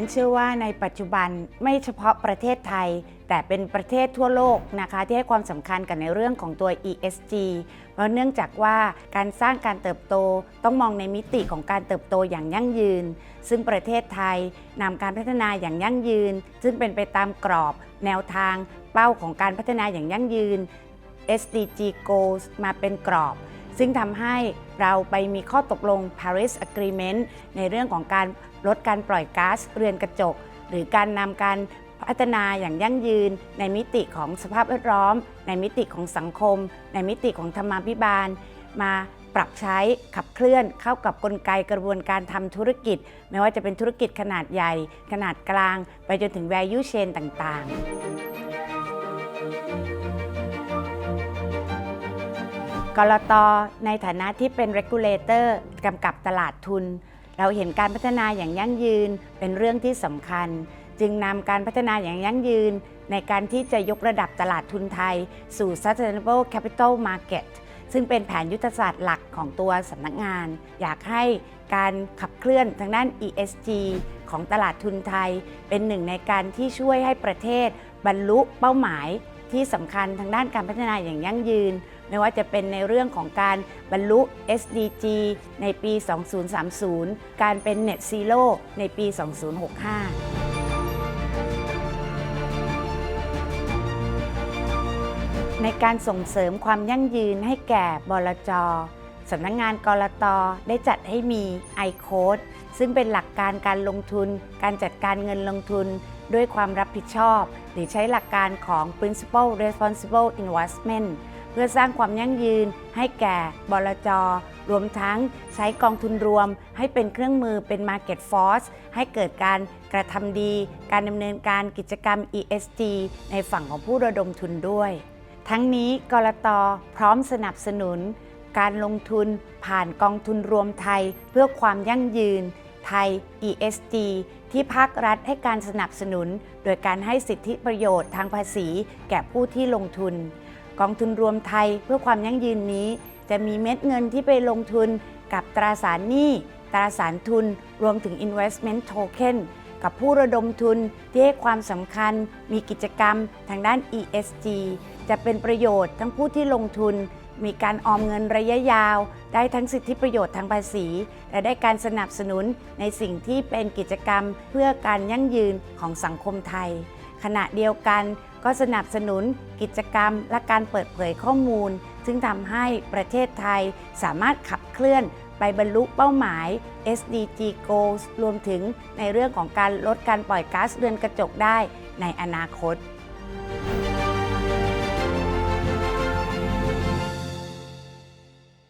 นเชื่อว่าในปัจจุบันไม่เฉพาะประเทศไทย แต่เป็นประเทศทั่วโลกนะคะ ที่ให้ความสำคัญกับในเรื่องของตัว ESG เพราะเนื่องจากว่าการสร้างการเติบโตต้องมองในมิติของการเติบโตอย่างยั่งยืน ซึ่งประเทศไทยนำการพัฒนาอย่างยั่งยืน ซึ่งเป็นไปตามกรอบ แนวทาง เป้าของการพัฒนาอย่างยั่งยืน SDG goals มาเป็นกรอบ ซึ่งทำให้เราไปมีข้อตกลง Paris Agreement ในเรื่องของการลดการปล่อยก๊าซเรือนกระจก หรือการนำการพัฒนาอย่างยั่งยืน ในมิติของสภาพแวดล้อม ในมิติของสังคม ในมิติของธรรมาภิบาล มาปรับใช้ขับเคลื่อนเข้ากับกลไกกระบวนการทำธุรกิจ ไม่ว่าจะเป็นธุรกิจขนาดใหญ่ ขนาดกลาง ไปจนถึง value chain ต่าง ๆ กรตในฐานะที่เป็น regulator กำกับตลาดทุน เราเห็นการพัฒนาอย่างยั่งยืนเป็นเรื่องที่สำคัญ จึงนำการพัฒนาอย่างยั่งยืน ในการที่จะยกระดับตลาดทุนไทย สู่ sustainable capital market ซึ่งเป็นแผนยุทธศาสตร์หลักของตัวสำนักงาน อยากให้การขับเคลื่อนทางด้าน ESG ของตลาดทุนไทย เป็นหนึ่งในการที่ช่วยให้ประเทศบรรลุเป้าหมาย ที่สำคัญทางด้านการพัฒนาอย่างยั่งยืน ไม่ว่าจะเป็นในเรื่องของการบรรลุ SDG ในปี 2030 การเป็น Net Zero ในปี 2065ในการส่งเสริมความยั่งยืนให้แก่บลจ สำนักงงานกรตได้จัดให้มี i-code ซึ่งเป็นหลักการการลงทุน การจัดการเงินลงทุน ด้วยความรับผิดชอบ หรือใช้หลักการของ principle responsible investment เพื่อสร้างความยั่งยืน ให้แก่บลจรวมทั้งใช้กองทุนรวม ให้เป็นเครื่องมือเป็น market force ให้เกิดการกระทำดี การดำเนินการกิจกรรม ESG ในฝั่งของผู้ระดมทุนด้วย ทั้งนี้กรตพร้อมสนับสนุน การลงทุนผ่านกองทุนรวมไทย เพื่อความยั่งยืน ไทย ESG ที่ภาครัฐให้การสนับสนุน โดยการให้สิทธิประโยชน์ทางภาษีแก่ผู้ที่ลงทุน กองทุนรวมไทยเพื่อความยั่งยืนนี้ จะมีเม็ดเงินที่ไปลงทุนกับตราสารหนี้ตราสารทุน รวมถึง investment token กับผู้ระดมทุนที่ให้ความสำคัญมีกิจกรรมทางด้าน ESG จะเป็นประโยชน์ทั้งผู้ที่ลงทุน มีการออมเงินระยะยาว ได้ทั้งสิทธิประโยชน์ทางภาษี และได้การสนับสนุนในสิ่งที่เป็นกิจกรรมเพื่อการยั่งยืนของสังคมไทย ขณะเดียวกันก็สนับสนุนกิจกรรมและการเปิดเผยข้อมูล ซึ่งทำให้ประเทศไทยสามารถขับเคลื่อนไปบรรลุเป้าหมาย SDG goals รวมถึงในเรื่องของการลดการปล่อยก๊าซเรือนกระจกได้ในอนาคต